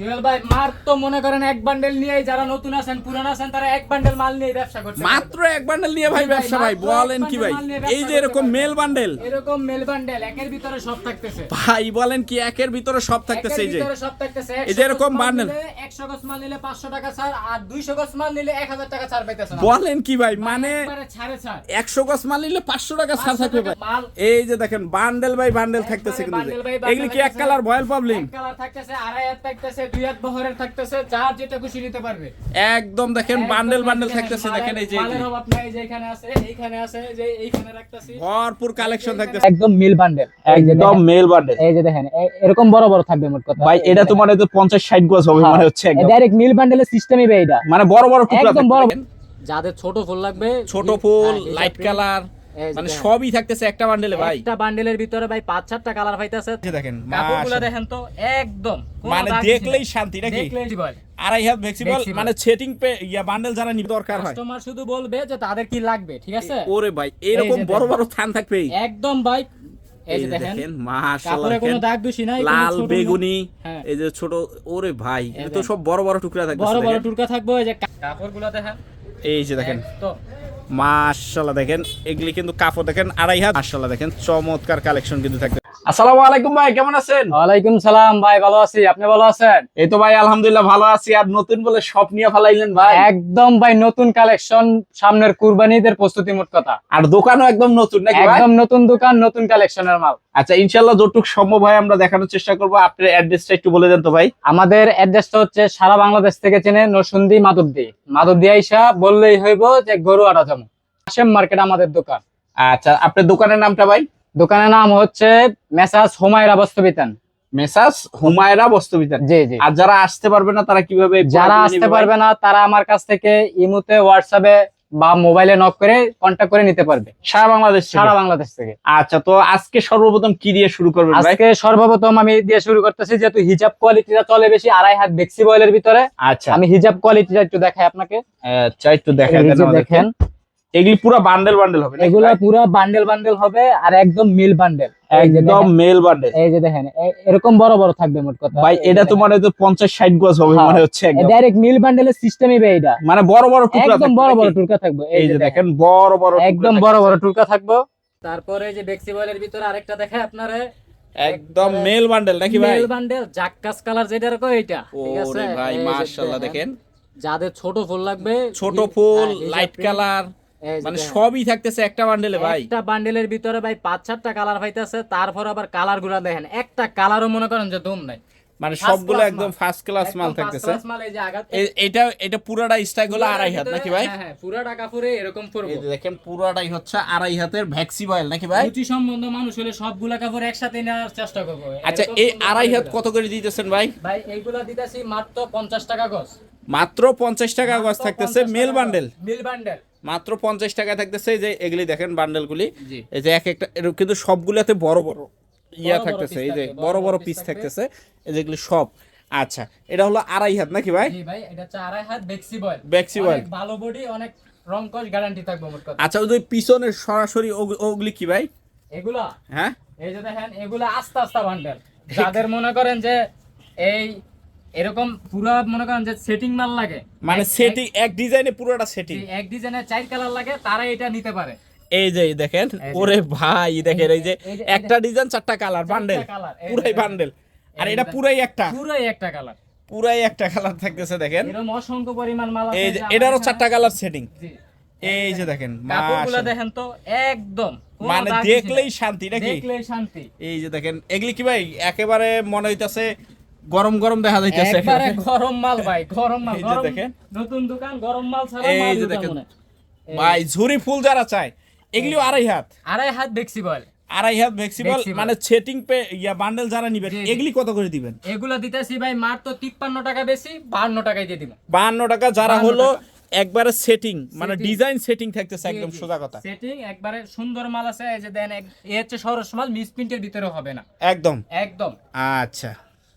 জুয়েল ভাই মার তো মনে করেন এক বান্ডেল নিয়ে যারা নতুন আছেন পুরান আছেন তারা এক বান্ডেল মাল নিয়ে ব্যবসা করতে মাত্র এক বান্ডেল নিয়ে ভাই ব্যবসা ভাই বলেন কি ভাই? বান্ডেল মাল নিয়ে এই যে এরকম মেল বান্ডেল এরকম মেল বান্ডেল একের ভিতরে সব থাকতেছে। ভাই বলেন কি একের ভিতরে সব থাকতেছে এই যে। সব থাকতেছে এই যে এরকম বান্ডেল। 100 গজ মাল নিলে 500 টাকা ছাড় আর 200 গজ মাল নিলে 1000 টাকা ছাড় পাইতেছেন বলেন কি ভাই মানে ছাড়ে ছাড়। একশো গজ মাল নিলে পাঁচশো টাকা ছাড় থাকবে ভাই। এই যে দেখেন বান্ডেল বাই বান্ডেল থাকতেছে কিন্তু এগুলি কি এক কালার ভয়েল প্রবলেম এক কালার থাকতেছে আড়াই হাত থাকতেছে দুই হাত বহরের থাকতেছে যার যেটা খুশি নিতে পারবে। একদম দেখেন বান্ডেল বান্ডেল থাকতেছে দেখেন এই যে মালের অভাব নাই যে এখানে আছে এইখানে আছে যে এইখানে রাখতেছি। ভরপুর কালেকশন থাকতেছে। একদম মিল বান্ডেল একদম মেল বান্ডেল এই যে দেখেন এরকম বড় বড় থাকবে মোট কথা। ভাই এটা তো মানে তো পঞ্চাশ ষাট গজ হবে হ্যাঁ। মনে হচ্ছে একদম। ডাইরেক্ট মিল বান্ডেলের সিস্টেমই বে এটা। মানে বড় বড় টুকরা একদম বড় যাদের ছোট ফুল লাগবে ছোট ফুল হ্যাঁ, লাইট কালার এই যে মানে সবই থাকতেছে একটা বান্ডেলে ভাই। একটা বান্ডেলের ভিতরে ভাই পাঁচ চারটা কালার পাইতেছে দেখেন কাপড়গুলো দেখেন তো একদম। মানে দেখলেই শান্তি নাকি? আড়াই হাত মানে সেটিং পে ইয়া বান্ডেল যারা নিতে দরকার হয়। কাস্টমার শুধু বলবে যে তাদের কি লাগবে ঠিক আছে? ওরে ভাই এরকম বড় বড় থান থাকবে। একদম ভাই। এই যে দেখেন। মাশাআল্লাহ কোনো দাগ দূষি নাই লাল বেগুনি হ্যাঁ। এই যে ছোট ওরে ভাই এই এটা তো সব বড় বড় টুকরা থাকবে বড় বড় টুরকা থাকবে এই যে কাপড়গুলো দেখেন। এই যে দেখেন। তো মাশাআল্লাহ দেখেন এগুলি কিন্তু কাপড় দেখেন আড়াই হাত। মাসাল্লাহ দেখেন চমৎকার কালেকশন কিন্তু থাকবে আসসালামু আলাইকুম ভাই কেমন আছেন? ওয়ালাইকুম সালাম ভাই ভালো আছি। আপনি ভালো আছেন? এই তো ভাই আলহামদুলিল্লাহ ভালো আছি। আর নতুন বলে সব নিয়ে ফেলাইলেন ভাই? একদম ভাই নতুন কালেকশন সামনের কুরবানিদের প্রস্তুতি মোট কথা। আর দোকানও একদম নতুন নাকি একদম নতুন দোকান নতুন কালেকশনের মাল। আচ্ছা ইনশাআল্লাহ যতটুকু সম্ভব হয় আমরা দেখানোর চেষ্টা করব। আপনার অ্যাড্রেসটা একটু বলে দেন তো ভাই। আমাদের অ্যাড্রেসটা হচ্ছে সারা বাংলাদেশ থেকে চেনে নরসুন্দি মাধবদী। মাধবদী আইসা বললেই হইব যে গরুয়াটা জমা হাসেম মার্কেট আমাদের দোকান। আচ্ছা আপনার দোকানের নামটা ভাই? দোকানের নাম হচ্ছে মেসাজ হোমায়রা বস্তবিতান মেসাজ হুমায়রা বস্তুবিতান জি জি। আর যারা আসতে পারবে না তারা কীভাবে যারা আসতে পারবে না তারা আমার কাছ থেকে ইমুতে হোয়াটসঅ্যাপে বা মোবাইলে নক করে কন্ট্যাক্ট করে নিতে পারবে। সারা বাংলাদেশ সারা বাংলাদেশ থেকে। আচ্ছা তো আজকে সর্বপ্রথম কি দিয়ে শুরু করবেন ভাই? আজকে সর্বপ্রথম আমি দিয়ে শুরু করতেছি যেহেতু হিজাব কোয়ালিটিটা চলে বেশি আড়াই হাত বেক্সি বয়েলের ভিতরে। আচ্ছা। আমি হিজাব কোয়ালিটিটা একটু দেখাই আপনাকে। আচ্ছা একটু দেখা এই দেন যে আমাদেরকে। দেখেন এগুলি পুরো বান্ডেল বান্ডেল হবে এগুলা? পুরো বান্ডেল বান্ডেল হবে আর একদম মিল বান্ডেল একদম মেল বান্ডেল এই যে দেখেন এরকম বড় বড় থাকবে মোট কথা। ভাই এটা তো মানে তো পঞ্চাশ ষাট গজ হবে হ্যাঁ। মনে হচ্ছে একদম। ডাইরেক্ট মিল বান্ডেলের সিস্টেমই বে এটা। মানে বড় বড় টুকরা একদম থাকবে বড় বড়? টুরকা থাকবে। এই যে দেখেন। বড় বড় একদম বড় বড় টুরকা থাকব। তারপরে এই যে বেক্সি বয়েলের ভিতরে আরেকটা দেখায় আপনারা। একদম মেল বান্ডেল নাকি ভাই? মেল বান্ডেল জাক্কাস কালার যেটা রকম এইটা ঠিক আছে? ভাই মাশাআল্লাহ দেখেন। যাদের ছোট ফুল লাগবে ছোট ফুল হ্যাঁ, লাইট কালার এই যে মানে সবই থাকতেছে একটা বান্ডেলে ভাই। একটা বান্ডেলের ভিতরে ভাই পাঁচ চারটা কালার পাইতেছে তারপর আবার কালারগুলা দেখেন একটা কালারও মনে করেন যে দম নাই। মানে সবগুলো একদম ফার্স্ট ক্লাস মাল থাকতেছে। এটা এটা পুরাটা স্টাইল হলো আড়াই হাত নাকি ভাই? হ্যাঁ হ্যাঁ পুরাটা কাপড়ে এরকম দেখেন পুরাটাই হচ্ছে আড়াই হাতের ভ্যাক্সি বয়েল নাকি ভাই? রুচি সম্বন্ধ মানুষ হলে সবগুলা কাপড় একসাথে নেওয়ার চেষ্টা করব। আচ্ছা এই আড়াই হাত কত করে দিতেছেন ভাই? ভাই এইগুলা দিতেছি মাত্র পঞ্চাশ টাকা গজ। মাত্র পঞ্চাশ টাকা গজ থাকতেছে মেল বান্ডেল মিল বান্ডেল মাত্র পঞ্চাশ টাকা থাকতেছে এই যে এগুলি দেখেন বান্ডেলগুলি। এই যে এক একটা এরকম কিন্তু সবগুলাতে বড় বড় ইয়া থাকতেছে এই যে বড় বড় পিস থাকতেছে এই যেগুলি সব। আচ্ছা এটা হলো আড়াই হাত নাকি ভাই? ভাই এটা হচ্ছে আড়াই হাত বেক্সি বয়েল Bexi boil। ভালো বডি অনেক রং কস গ্যারান্টি থাকবে মোট কথা। আচ্ছা ওই পিছনের সরাসরি ওগুলি কি ভাই? এগুলা? হ্যাঁ? এই যে দেখেন এগুলা আস্তে আস্তে বান্ডেল যাদের মনে করেন যে এই এরকম পুরো মনে করেন যে সেটিং মাল লাগে। মানে সেটিং এক ডিজাইনে পুরোটা সেটিং এক- ডিজাইনের চার কালার লাগে তারা এটা নিতে পারে। এই যে দেখেন ওরে ভাই দেখেন এই যে একটা ডিজাইন চারটা কালার বান্ডেল পুরাই বান্ডেল আর এটা পুরাই একটা। পুরোই একটা কালার পুরাই একটা কালার থাকতেছে দেখেন। এরকম অসংখ্য পরিমাণ মাল আছে এই যে এটারও চারটা কালার সেটিং এই যে দেখেন কাপড়গুলো দেখেন তো একদম মানে দেখলেই শান্তি নাকি? দেখলেই শান্তি। এই যে দেখেন এগুলি কি ভাই একেবারে মনে হইতাছে গরম গরম দেখা যাইতেছে। একবারে গরম মাল ভাই গরম মাল গরম দেখেন। নতুন দোকান গরম মাল ছাড়া এই মাল যে দেখেন। মনে। ভাই ঝুরি ফুল যারা চায় এগুলিও আড়াই হাত। আড়াই হাত বেক্সি বল। আড়াই হাত ফ্লেক্সিবল মানে সেটিং পে ইয়া বান্ডেল যারা নিবেন। এগুলি কত করে দিবেন? এগুলো দিতেছি ভাই মার তো তিপ্পান্ন টাকা বেশি বাহান্ন টাকায় দিয়ে দিব। বাহান্ন টাকা যারা হলো একবারে সেটিং মানে ডিজাইন সেটিং থাকতেছে একদম সোজা কথা। সেটিং একবারে সুন্দর মাল আছে এই যে দেন এ হচ্ছে সরস মাল মিস প্রিন্টের ভিতরে হবে না। একদম। একদম। আচ্ছা।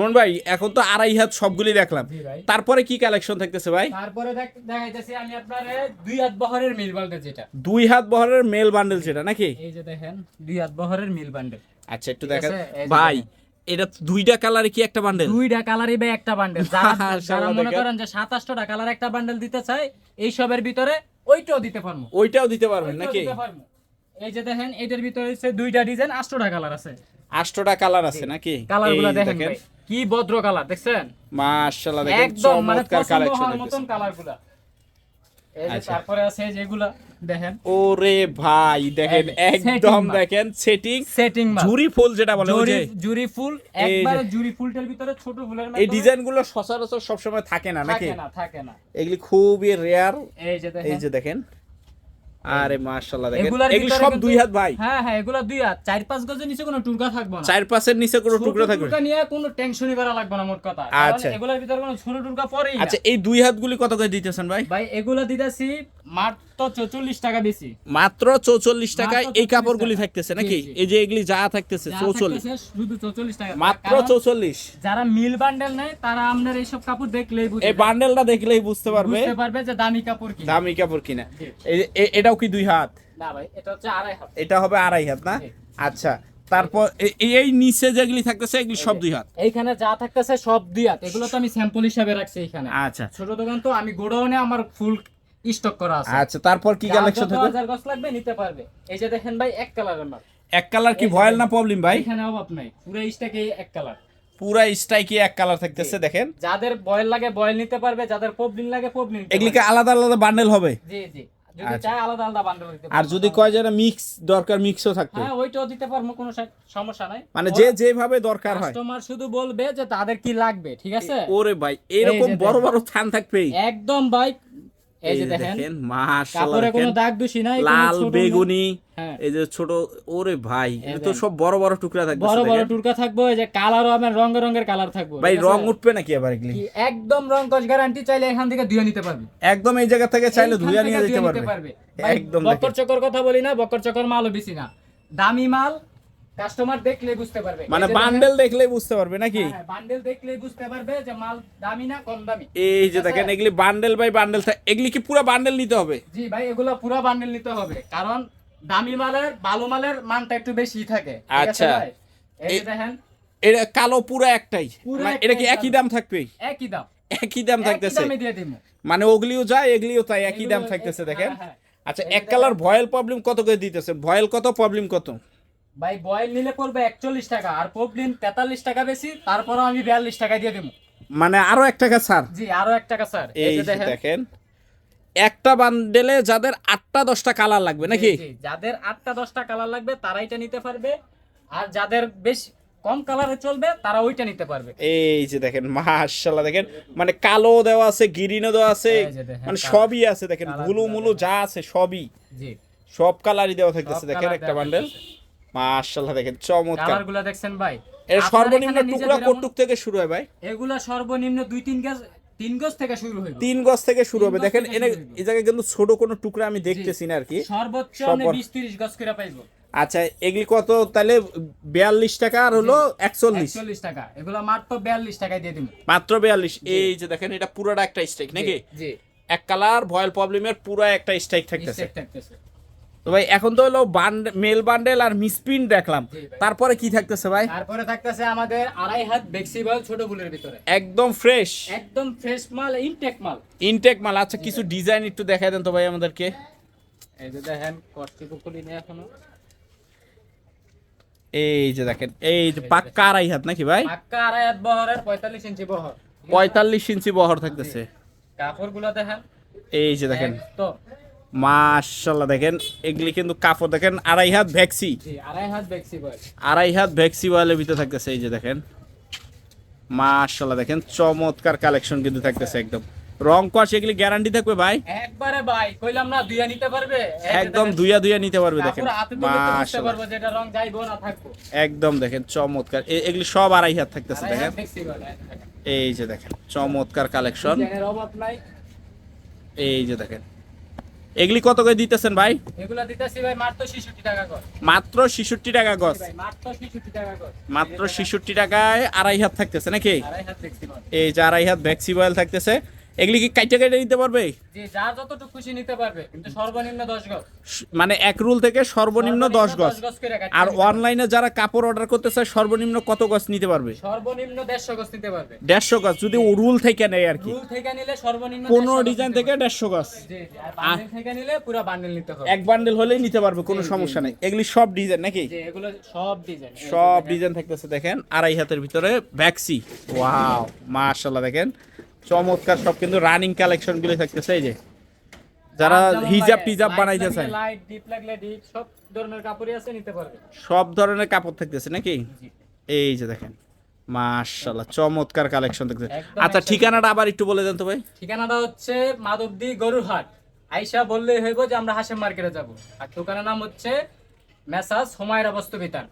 শুনুন ভাই এখন তো আড়াই হাত সবগুলি দেখলাম। তারপরে কি কালেকশন থাকতেছে ভাই? তারপরে দেখাইতেছি আমি আপনার দুই হাত বহরের মিল বান্ডেল যেটা। দুই হাত বহরের মেল বান্ডেল যেটা নাকি? এই যে দেখেন দুই হাত বহরের মিল বান্ডেল আচ্ছা একটু ঠিক দেখা আছে, এই যে ভাই এটা দুইটা কালারে কি একটা বান্ডেল দুইটা কালারই বা একটা বান্ডেল যারা মনে করেন যে সাতাশটা কালার একটা বান্ডেল দিতে চাই এই সবের ভিতরে ওইটাও দিতে পারব। ওইটাও দিতে পারবেন নাকি? দিতে পারব। এই যে দেখেন এটার ভিতরে হচ্ছে দুইটা ডিজাইন আটশোটা কালার আছে। আটশোটা কালার আছে নাকি? কালারগুলা দেখেন। ভাই। কি ভদ্র কালার দেখছেন? মাশাআল্লাহ দেখেন একদম মানে কালেকশন মতন কালারগুলা এই যে আচ্ছা। তারপরে আছে যেগুলা দেখেন। ওরে ভাই দেখেন একদম দেখেন সেটিং সেটিং ঝুরি ফুল যেটা বলে ওই জুরি জুরি ফুল একবারে জুরি ফুলটার ভিতরে ছোট ফুলের এই মাধ্যমে ডিজাইনগুলো সচরাচর সবসময় থাকে না নাকি? থাকে না থাকে না। এগুলি খুবই রেয়ার এই যে এই যে দেখেন। আরে মাশাআল্লাহ দেখেন। এগুলো সব দুই হাত ভাই। হ্যাঁ হ্যাঁ এগুলা দুই হাত। চার পাঁচ গজের নিচে কোনো টুকরা থাকবে না। চার পাঁচের নিচে কোনো টুকরা থাকবে টুকরা নিয়ে কোনো টেনশনই করা লাগবে না মোট কথা। আচ্ছা। এগুলার ভিতর কোনো ছোট টুকরা পড়েই আচ্ছা এই দুই হাতগুলি কত করে দিতেছেন ভাই? ভাই এগুলা দিতেছি মাত্র চল্লিশ টাকা বেশি। মাত্র চৌচল্লিশ টাকায় এই 44 কাপড়গুলি থাকতেছে নাকি। এই যে এগুলি যা থাকতেছে চৌচল্লিশ। শুধু চৌচল্লিশ টাকা। মাত্র চৌচল্লিশ। যারা মিল বান্ডেল নেয় তারা আপনার এইসব কাপড় দেখলেই এই বান্ডেলটা দেখলেই বুঝতে পারবে। বুঝতে পারবে যে দামি কাপড় কি দামি কাপড় কিনা। এটাও কি দুই হাত? না ভাই এটা হচ্ছে আড়াই হাত। এটা হবে আড়াই হাত না? আচ্ছা তারপর এই- এই নিচে যেগুলি থাকতেছে এগুলি সব দুই হাত? এইখানে যা থাকতেছে সব দুই হাত। এগুলো তো আমি স্যাম্পল হিসাবে রাখছি এখানে আচ্ছা। ছোট দোকান তো আমি গোডাউনে আমার ফুল স্টক করা আছে। আচ্ছা তারপর কি কালেকশন থাকবে? হাজার গছ লাগবে নিতে পারবে। এই যে দেখেন ভাই এক কালারের মাল এক কালার কি ভয়েল না প্রবলেম ভাই? এখানে অভাব নাই পুরো স্টকে এক কালার পুরা স্ট্রাইকে এক কালার থাকতেছে দেখেন। যাদের বয়েল লাগে বয়েল নিতে পারবে যাদের পবলিন লাগে পবলিন নিতে এগুলিকে আলাদা আলাদা বান্ডেল হবে? জি জি। যদি আচ্ছা। আলাদা আলাদা বান্ডেল দিতে আর যদি কয় যে মিক্স দরকার মিক্সও থাকবে হ্যাঁ ওইটাও দিতে পারব কোনো সমস্যা নাই। মানে যে যেভাবে দরকার হয়। কাস্টমার শুধু বলবে যে তাদের কি লাগবে ঠিক আছে? ওরে ভাই এরকম বড় বড় থান থাকবে একদম বাইক এই যে দেখেন মাশাআল্লাহ কোনো দাগ দোষী নাই লাল বেগুনি হ্যাঁ। এই যে ছোট ওরে ভাই তো সব বড় বড় টুকরা থাকবে বড় বড় টুরকা থাকব এই যে কালারও আমার রঙের রঙের কালার থাকব ভাই রং উঠবে নাকি আবার এগুলি? কি একদম রং কস গ্যারান্টি চাইলে এখান থেকে ধুয়ে নিতে পারবে। একদম এই জায়গা থেকে চাইলে ধুইয়া নিয়ে যেতে পারবে। একদম বক্কর দেখেন। চক্কর কথা বলি না বক্কর চক্কর মালও বেশি না। দামি মাল কাস্টমার দেখলে বুঝতে পারবে। মানে বান্ডেল দেখলেই বুঝতে পারবে নাকি? বান্ডেল দেখলে বুঝতে পারবে যে মাল দামি না কম দামি। এই যে দেখেন এগুলি বান্ডেল বাই বান্ডেল এগুলি কি পুরো বান্ডেল নিতে হবে? জি ভাই এগুলো পুরো বান্ডেল নিতে হবে। কারণ দামি মালের ভালো মালের মানটা একটু বেশি থাকে। আচ্ছা। এই যে দেখেন। এটা কালো পুরো একটাই। মানে এটা কি একই দাম থাকবে? একই দাম। একই দাম থাকতেছে। মানে ওগুলিও যায় এগুলিও তাই একই দাম থাকতেছে দেখেন। হ্যাঁ, হ্যাঁ। আচ্ছা এক কালার ভয়েল প্রবলেম কত করে দিতেছে ভয়েল কত প্রবলেম কত? ভাই বয়েল নিলে পড়বে একচল্লিশ টাকা আর পবলিন তেতাল্লিশ টাকা বেশি তারপরও আমি বিয়াল্লিশ টাকা দিয়ে দেবো। মানে আরও এক টাকা ছাড় জি আরও এক টাকা স্যার। এই যে দেখেন। একটা বান্ডেলে যাদের আটটা দশটা কালার লাগবে নাকি? যাদের আটটা দশটা কালার লাগবে তারা এটা নিতে পারবে। আর যাদের বেশ কম কালারে চলবে তারা ওইটা নিতে পারবে। এই যে দেখেন মাশাআল্লাহ দেখেন মানে কালো দেওয়া আছে গ্রিনও দেওয়া আছে মানে সবই আছে দেখেনগুলো গুলো যা আছে সবই। জি। সব কালারই দেওয়া থাকতেছে দেখেন একটা বান্ডেল মাশাআল্লাহ দেখেন চমৎকার। কালারগুলা দেখছেন ভাই? এর সর্বনিম্ন টুকরা কটুক থেকে শুরু হয় ভাই? এগুলা সর্বনিম্ন দুই তিন গজ তিন গজ থেকে শুরু হইবে। তিন গজ থেকে শুরু হবে। দেখেন এনে এই জায়গায় কিন্তু ছোট কোনো টুকরা আমি দেখতেছি না আর কি সর্বোচ্চ বড়। বিশ তিরিশ গজ করে পাইবো। আচ্ছা এগুলি কত? তাহলে বিয়াল্লিশ টাকা আর হলো একচল্লিশ। টাকা। এগুলো মাত্র বিয়াল্লিশ টাকায় দিয়ে দিব। মাত্র বিয়াল্লিশ। এই যে দেখেন এটা পুরোটা একটা স্ট্রাইক নাকি? জি। এক কালার ভয়েল প্রবলেমের পুরো একটা স্ট্রাইক থাকতেছে। তো ভাই এখন তো হলো মেল বান্ডেল আর মিসপ্রিন্ট দেখলাম। তারপরে কি থাকতেছে ভাই? তারপরে থাকতেছে আমাদের আড়াই হাত বেক্সিবল ছোট ফুলের ভিতরে। একদম ফ্রেশ। একদম ফ্রেশ মাল ইনটেক মাল। ইনটেক মাল। আচ্ছা কিছু ডিজাইন একটু দেখাই দেন তো ভাই আমাদেরকে। এই যে দেখেন কষ্টিপুকুলি নিয়ে এখনও। এই যে দেখেন এই যে পাক্কা আড়াই হাত নাকি ভাই? পাক্কা আড়াই হাত বহরের পঁয়তাল্লিশ ইঞ্চি বহর। পঁয়তাল্লিশ ইঞ্চি বহর থাকতেছে। কাপড়গুলো দেখেন। এই যে দেখেন। তো মাশাল্লাহ দেখেন এগুলি কিন্তু কাপড় দেখেন আড়াই হাত ভ্যাক্সি। আড়াই হাত বেক্সিবল আড়াই হাত ভ্যাক্সি ওয়ালের ভিতরে থাকতেছে এই যে দেখেন। মাশাল্লাহ দেখেন চমৎকার কালেকশন কিন্তু থাকতেছে একদম। রং কস এগুলি গ্যারান্টি থাকবে ভাই? একবারে ভাই কইলাম না দুইয়া নিতে পারবে? একদম দুইয়া দুইয়া নিতে পারবে দেখেন। মাশাল্লাহ পারব যে রং যাইবো না থাকব। একদম দেখেন চমৎকার। এগুলি সব আড়াই হাত থাকতেছে দেখেন। এই যে দেখেন চমৎকার কালেকশন। এই যে দেখেন এগুলি কত করে দিতেছেন ভাই? এগুলা দিতেছি ভাই মাত্র 66 টাকা করে। মাত্র ছিষট্টি টাকা গজ। ভাই মাত্র 66 টাকা করে মাত্র ছিষট্টি টাকায় আড়াই হাত থাকতেছে নাকি? আড়াই হাত দেখছি এই যে আড়াই হাত ভ্যাক্সি বয়েল থাকতেছে। এগুলি কি কাইটে কাইটে নিতে পারবে? জি যার যতটুকু খুশি নিতে পারবে কিন্তু সর্বনিম্ন দশ গজ। মানে এক রুল থেকে সর্বনিম্ন দশ গজ। আর অনলাইনে যারা কাপড় অর্ডার করতে চায় সর্বনিম্ন কত গজ নিতে পারবে? সর্বনিম্ন দেড়শো গজ নিতে পারবে। দেড়শো গজ যদি রুল থেকে নেয় আর কি। রুল থেকে নিলে সর্বনিম্ন পনেরো 150 গজ ডিজাইন থেকে পারবে। দেড়শো গজ। জি জি আর বান্ডেল থেকে নিলে পুরো বান্ডেল নিতে হবে। এক বান্ডেল হলেই নিতে পারবে কোনো সমস্যা নেই। এগুলি সব ডিজাইন নাকি? এগুলো সব ডিজাইন সব ডিজাইন থাকতেছে দেখেন। আড়াই হাতের ভিতরে ভ্যাক্সি ওয়াও মাশাল্লাহ দেখেন। চমৎকার সব কিন্তু রানিং কালেকশনগুলো থাকতেছে এই যে। যারা হিজাব টিজাব বানাইতে চায়। লাইট ডিপ লাগলে ডিপ সব ধরনের কাপড়ই আছে নিতে পারবে। সব ধরনের কাপড় থাকতেছে নাকি? এই যে দেখেন মাশাল্লাহ চমৎকার কালেকশন থাকতেছে। আচ্ছা ঠিকানাটা আবার একটু বলে দেন তো ভাই। ঠিকানাটা হচ্ছে মাধবদী গরুরহাট। আইসা বললেই হইব যে আমরা হাসেম মার্কেটে যাব। আর দোকানের নাম হচ্ছে মেসাজ হুমায়রা বস্তু বিতান।